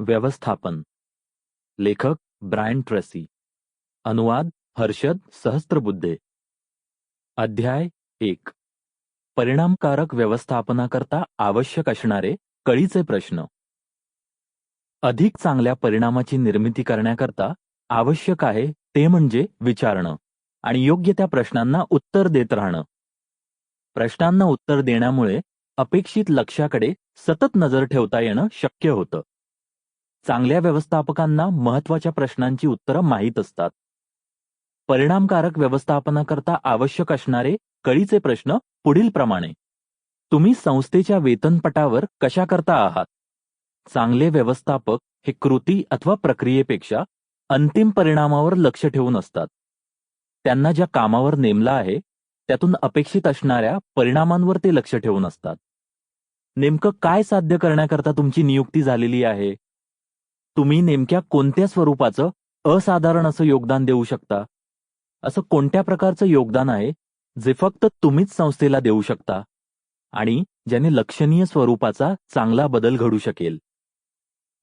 व्यवस्थापन. लेखक Brian Tracy. अनुवाद हर्षद सहस्त्रबुद्धे. अध्याय एक. परिणामकारक व्यवस्थापनाकरता आवश्यक असणारे कळीचे प्रश्न. अधिक चांगल्या परिणामाची निर्मिती करण्याकरता आवश्यक आहे ते म्हणजे विचारणं आणि योग्य त्या प्रश्नांना उत्तर देत राहणं. प्रश्नांना उत्तर देण्यामुळे अपेक्षित लक्ष्याकडे सतत नजर ठेवता येणं शक्य होतं. चांगल्या व्यवस्थापकांना महत्त्वाच्या प्रश्नांची उत्तरं माहीत असतात. परिणामकारक व्यवस्थापनाकरता आवश्यक असणारे कळीचे प्रश्न पुढील प्रमाणे. तुम्ही संस्थेच्या वेतनपटावर कशा करता आहात? चांगले व्यवस्थापक हे कृती अथवा प्रक्रियेपेक्षा अंतिम परिणामावर लक्ष ठेवून असतात. त्यांना ज्या कामावर नेमला आहे त्यातून अपेक्षित असणाऱ्या परिणामांवर ते लक्ष ठेवून असतात. नेमकं काय साध्य करण्याकरता तुमची नियुक्ती झालेली आहे? तुम्ही नेमक्या कोणत्या स्वरूपाचं असाधारण असं योगदान देऊ शकता? असं कोणत्या प्रकारचं योगदान आहे जे फक्त तुम्हीच संस्थेला देऊ शकता? आणि ज्याने लक्षणीय स्वरूपाचा चांगला बदल घडू शकेल.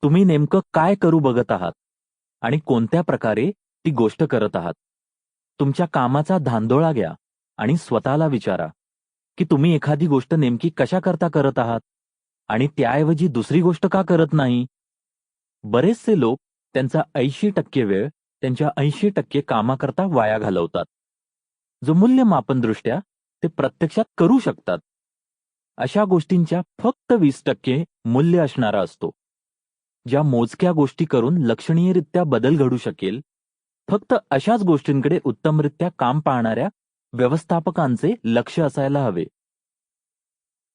तुम्ही नेमकं काय करू बघत आहात? आणि कोणत्या प्रकारे ती गोष्ट करत आहात? तुमच्या कामाचा धांदोळा घ्या आणि स्वतःला विचारा की तुम्ही एखादी गोष्ट नेमकी कशा करता करत आहात? आणि त्याऐवजी दुसरी गोष्ट का करत नाही? बरेचसे लोक त्यांचा ऐंशी टक्के वेळ त्यांच्या ऐंशी टक्के कामाकरता वाया घालवतात. जो मूल्यमापन दृष्ट्या ते प्रत्यक्षात करू शकतात. अशा गोष्टींच्या फक्त वीस टक्के मूल्य असणारा असतो. ज्या मोजक्या गोष्टी करून लक्षणीयरित्या बदल घडू शकेल फक्त अशाच गोष्टींकडे उत्तमरित्या काम पाहणाऱ्या व्यवस्थापकांचे लक्ष असायला हवे.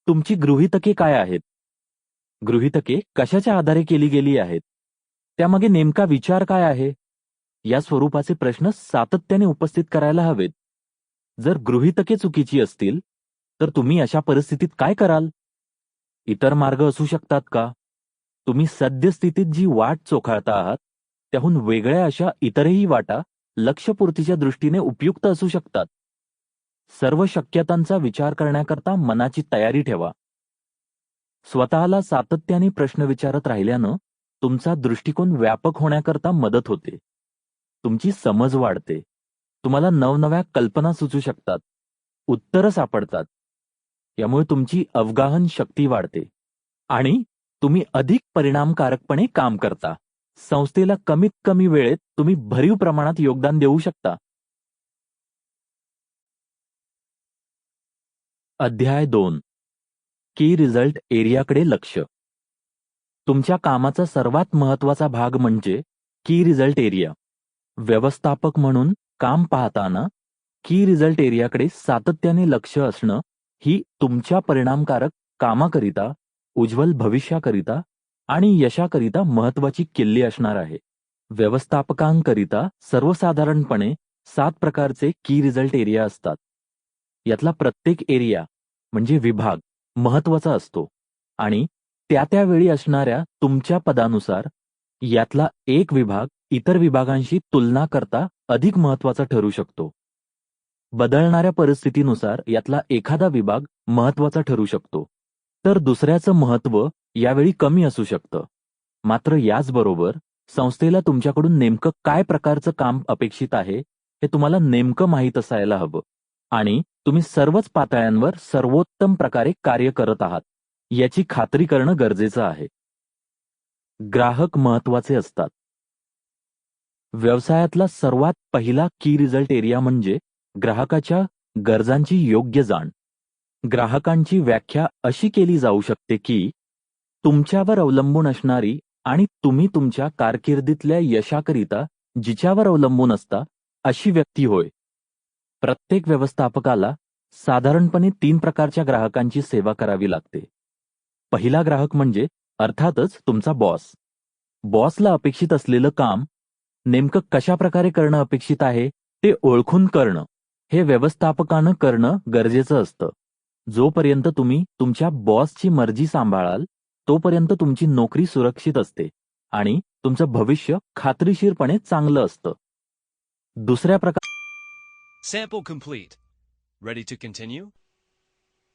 तुमची गृहितके काय आहेत? गृहितके कशाच्या आधारे केली गेली आहेत? त्यामागे नेमका विचार काय आहे? या स्वरूपाचे प्रश्न सातत्याने उपस्थित करायला हवेत. जर गृहितके चुकीची असतील तर तुम्ही अशा परिस्थितीत काय कराल? इतर मार्ग असू शकतात का? तुम्ही सद्यस्थितीत जी वाट चोखाळता आहात त्याहून वेगळ्या अशा इतरही वाटा लक्षपूर्तीच्या दृष्टीने उपयुक्त असू शकतात. सर्व शक्यतांचा विचार करण्याकरता मनाची तयारी ठेवा. स्वतःला सातत्याने प्रश्न विचारत राहिल्यानं तुमचा दृष्टिकोन व्यापक होण्याकरता मदत होते. तुमची समज वाढते. तुम्हाला नवनव्या कल्पना सुचू शकतात. उत्तरं सापडतात. यामुळे तुमची अवगाहन शक्ती वाढते. आणि तुम्ही अधिक परिणामकारकपणे काम करता. संस्थेला कमीत कमी वेळेत तुम्ही भरीव प्रमाणात योगदान देऊ शकता. अध्याय दोन. की रिझल्ट एरियाकडे लक्ष. तुमच्या कामाचा सर्वात महत्त्वाचा भाग म्हणजे की रिझल्ट एरिया. व्यवस्थापक म्हणून काम पाहताना की रिझल्ट एरियाकडे सातत्याने लक्ष असणं ही तुमच्या परिणामकारक कामाकरिता उज्ज्वल भविष्याकरिता आणि यशाकरिता महत्वाची किल्ली असणार आहे. व्यवस्थापकांकरिता सर्वसाधारणपणे सात प्रकारचे की रिझल्ट एरिया असतात. यातला प्रत्येक एरिया म्हणजे विभाग महत्त्वाचा असतो आणि त्या त्यावेळी असणाऱ्या तुमच्या पदानुसार यातला एक विभाग इतर विभागांशी तुलना करता अधिक महत्त्वाचा ठरू शकतो. बदलणाऱ्या परिस्थितीनुसार यातला एखादा विभाग महत्त्वाचा ठरू शकतो. तर दुसऱ्याचं महत्त्व यावेळी कमी असू शकतं. मात्र याचबरोबर संस्थेला तुमच्याकडून नेमकं काय प्रकारचं काम अपेक्षित आहे हे तुम्हाला नेमकं माहीत असायला हवं. आणि तुम्ही सर्वच पातळ्यांवर सर्वोत्तम प्रकारे कार्य करत आहात. याची खात्री करणं गरजेचं आहे. ग्राहक महत्त्वाचे असतात. व्यवसायातला सर्वात पहिला की रिझल्ट एरिया म्हणजे ग्राहकाच्या गरजांची योग्य जाण. ग्राहकांची व्याख्या अशी केली जाऊ शकते की तुमच्यावर अवलंबून असणारी आणि तुम्ही तुमच्या कारकिर्दीतल्या यशाकरिता जिच्यावर अवलंबून असता अशी व्यक्ती होय. प्रत्येक व्यवस्थापकाला साधारणपणे तीन प्रकारच्या ग्राहकांची सेवा करावी लागते. पहिला ग्राहक म्हणजे अर्थातच तुमचा बॉस. बॉसला अपेक्षित असलेलं काम नेमकं कशा प्रकारे करणं अपेक्षित आहे ते ओळखून करणं हे व्यवस्थापकानं करणं गरजेचं असतं. जोपर्यंत तुम्ही तुमच्या बॉसची मर्जी सांभाळाल तोपर्यंत तुमची नोकरी सुरक्षित असते आणि तुमचं भविष्य खात्रीशीरपणे चांगलं असतं. दुसऱ्या प्रकार